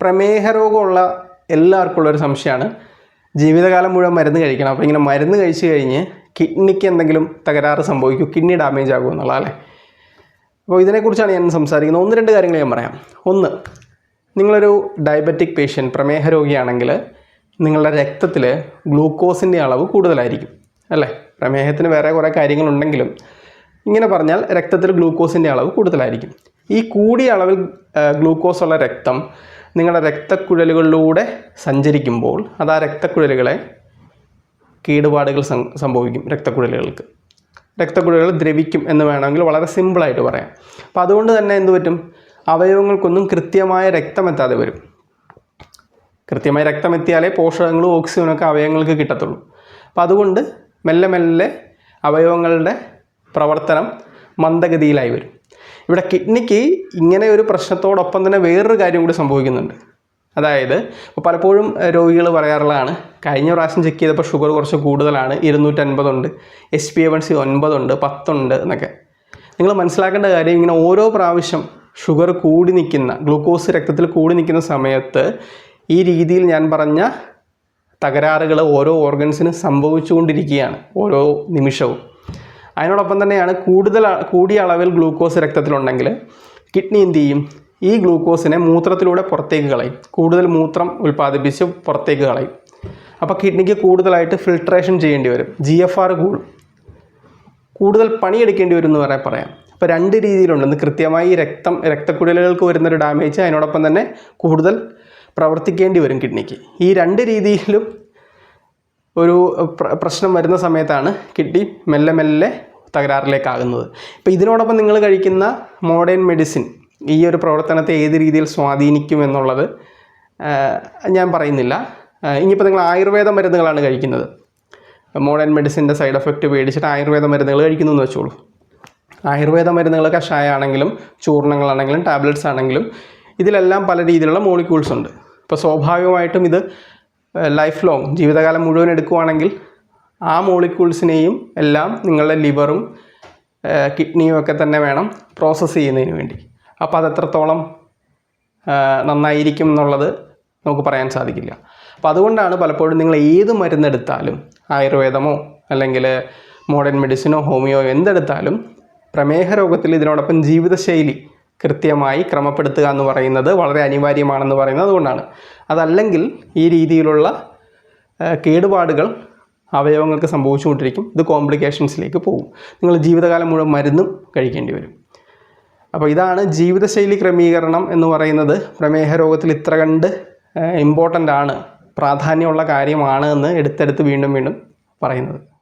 പ്രമേഹ രോഗമുള്ള എല്ലാവർക്കും ഉള്ളൊരു സംശയമാണ്. ജീവിതകാലം മുഴുവൻ മരുന്ന് കഴിക്കണം. അപ്പോൾ ഇങ്ങനെ മരുന്ന് കഴിച്ച് കഴിഞ്ഞ് കിഡ്നിക്ക് എന്തെങ്കിലും തകരാറ് സംഭവിക്കും. കിഡ്നി ഡാമേജ് ആകുമോ എന്നുള്ള അല്ലേ? അപ്പോൾ ഇതിനെക്കുറിച്ചാണ് ഞാൻ സംസാരിക്കുന്നത്. ഒന്ന് രണ്ട് കാര്യങ്ങൾ ഞാൻ പറയാം. ഒന്ന് നിങ്ങളൊരു ഡയബറ്റിക് പേഷ്യന്റ് പ്രമേഹ രോഗിയാണെങ്കിൽ നിങ്ങളുടെ രക്തത്തിൽ ഗ്ലൂക്കോസിന്റെ അളവ് കൂടുതലായിരിക്കും അല്ലേ? പ്രമേഹത്തിന് വേറെ കുറേ കാര്യങ്ങളുണ്ടെങ്കിലും ഇങ്ങനെ പറഞ്ഞാൽ രക്തത്തിൽ ഗ്ലൂക്കോസിന്റെ അളവ് കൂടുതലായിരിക്കും. ഈ കൂടിയ അളവിൽ ഗ്ലൂക്കോസ് ഉള്ള രക്തം നിങ്ങളുടെ രക്തക്കുഴലുകളിലൂടെ സഞ്ചരിക്കുമ്പോൾ അത് ആ രക്തക്കുഴലുകളെ കേടുപാടുകൾ സംഭവിക്കും രക്തക്കുഴലുകൾക്ക്. രക്തക്കുഴലുകൾ ദ്രവിക്കും എന്ന് വേണമെങ്കിൽ വളരെ സിമ്പിളായിട്ട് പറയാം. അപ്പോൾ അതുകൊണ്ട് തന്നെ എന്ത് പറ്റും? അവയവങ്ങൾക്കൊന്നും കൃത്യമായ രക്തമെത്താതെ വരും. കൃത്യമായ രക്തമെത്തിയാലേ പോഷകങ്ങളും ഓക്സിജനും ഒക്കെ അവയവങ്ങൾക്ക് കിട്ടത്തുള്ളൂ. അപ്പം അതുകൊണ്ട് മെല്ലെ മെല്ലെ അവയവങ്ങളുടെ പ്രവർത്തനം മന്ദഗതിയിലായി വരും. ഇവിടെ കിഡ്നിക്ക് ഇങ്ങനെ ഒരു പ്രശ്നത്തോടൊപ്പം തന്നെ വേറൊരു കാര്യം കൂടി സംഭവിക്കുന്നുണ്ട്. അതായത് ഇപ്പോൾ പലപ്പോഴും രോഗികൾ പറയാറുള്ളതാണ് കഴിഞ്ഞ പ്രാവശ്യം ചെക്ക് ചെയ്തപ്പോൾ ഷുഗർ കുറച്ച് കൂടുതലാണ് ഇരുന്നൂറ്റൻപതുണ്ട് S P A one C ഒൻപതുണ്ട് പത്തുണ്ട് എന്നൊക്കെ. നിങ്ങൾ മനസ്സിലാക്കേണ്ട കാര്യം ഇങ്ങനെ ഓരോ പ്രാവശ്യം ഷുഗർ കൂടി നിൽക്കുന്ന ഗ്ലൂക്കോസ് രക്തത്തിൽ കൂടി നിൽക്കുന്ന സമയത്ത് ഈ രീതിയിൽ ഞാൻ പറഞ്ഞ തകരാറുകൾ ഓരോ ഓർഗൻസിനും സംഭവിച്ചുകൊണ്ടിരിക്കുകയാണ് ഓരോ നിമിഷവും. അതിനോടൊപ്പം തന്നെയാണ് കൂടുതൽ കൂടിയ അളവിൽ ഗ്ലൂക്കോസ് രക്തത്തിലുണ്ടെങ്കിൽ കിഡ്നി എന്ത് ചെയ്യും? ഈ ഗ്ലൂക്കോസിനെ മൂത്രത്തിലൂടെ പുറത്തേക്ക് കളയും. കൂടുതൽ മൂത്രം ഉൽപ്പാദിപ്പിച്ച് പുറത്തേക്ക് കളയും. അപ്പോൾ കിഡ്നിക്ക് കൂടുതലായിട്ട് ഫിൽട്രേഷൻ ചെയ്യേണ്ടി വരും. ജി എഫ് ആർ കൂടും കൂടുതൽ പണിയെടുക്കേണ്ടി വരും എന്ന് പറയാൻ പറയാം. അപ്പോൾ രണ്ട് രീതിയിലുണ്ട്. ഒന്ന് കൃത്യമായി രക്തം രക്തക്കുഴലുകൾക്ക് വരുന്നൊരു ഡാമേജ് അതിനോടൊപ്പം തന്നെ കൂടുതൽ പ്രവർത്തിക്കേണ്ടി വരും കിഡ്നിക്ക്. ഈ രണ്ട് രീതിയിലും ഒരു പ്ര- പ്രശ്നം വരുന്ന സമയത്താണ് കിഡ്നി മെല്ലെ മെല്ലെ തകരാറിലേക്കാകുന്നത്. ഇപ്പോൾ ഇതിനോടൊപ്പം നിങ്ങൾ കഴിക്കുന്ന മോഡേൺ മെഡിസിൻ ഈ ഒരു പ്രവർത്തനത്തെ ഏത് രീതിയിൽ സ്വാധീനിക്കും എന്നുള്ളത് ഞാൻ പറയുന്നില്ല. ഇനിയിപ്പോൾ നിങ്ങൾ ആയുർവേദ മരുന്നുകളാണ് കഴിക്കുന്നത്. മോഡേൺ മെഡിസിന്റെ സൈഡ് എഫക്റ്റ് പേടിച്ചിട്ട് ആയുർവേദ മരുന്നുകൾ കഴിക്കുന്നു എന്ന് വെച്ചോളൂ. ആയുർവേദ മരുന്നുകൾ കഷായമാണെങ്കിലും ചൂർണങ്ങളാണെങ്കിലും ടാബ്ലറ്റ്സ് ആണെങ്കിലും ഇതിലെല്ലാം പല രീതിയിലുള്ള മോളിക്യൂൾസ് ഉണ്ട്. ഇപ്പോൾ സ്വാഭാവികമായിട്ടും ഇത് ലൈഫ് ലോങ് ജീവിതകാലം മുഴുവൻ എടുക്കുവാണെങ്കിൽ ആ മോളിക്യൂൾസിനെയും എല്ലാം നിങ്ങളുടെ ലിവറും കിഡ്നിയും ഒക്കെ തന്നെ വേണം പ്രോസസ്സ് ചെയ്യുന്നതിന് വേണ്ടി. അപ്പോൾ അതെത്രത്തോളം നന്നായിരിക്കും എന്നുള്ളത് നമുക്ക് പറയാൻ സാധിക്കില്ല. അപ്പോൾ അതുകൊണ്ടാണ് പലപ്പോഴും നിങ്ങൾ ഏത് മരുന്നെടുത്താലും ആയുർവേദമോ അല്ലെങ്കിൽ മോഡേൺ മെഡിസിനോ ഹോമിയോ എന്തെടുത്താലും പ്രമേഹ രോഗത്തിൽ ഇതിനോടൊപ്പം ജീവിതശൈലി കൃത്യമായി ക്രമപ്പെടുത്തുക എന്ന് പറയുന്നത് വളരെ അനിവാര്യമാണെന്ന് പറയുന്നത് അതുകൊണ്ടാണ് അതല്ലെങ്കിൽ ഈ രീതിയിലുള്ള കേടുപാടുകൾ അവയവങ്ങൾക്ക് സംഭവിച്ചുകൊണ്ടിരിക്കും. ഇത് കോംപ്ലിക്കേഷൻസിലേക്ക് പോകും. നിങ്ങൾ ജീവിതകാലം മുഴുവൻ മരുന്നും കഴിക്കേണ്ടി വരും. അപ്പോൾ ഇതാണ് ജീവിതശൈലി ക്രമീകരണം എന്ന് പറയുന്നത്. പ്രമേഹ രോഗത്തിൽ ഇത്ര കണ്ട് ഇമ്പോർട്ടന്റ് ആണ് പ്രാധാന്യമുള്ള കാര്യമാണ് എന്ന് എടുത്തെടുത്ത് വീണ്ടും വീണ്ടും പറയുന്നത്.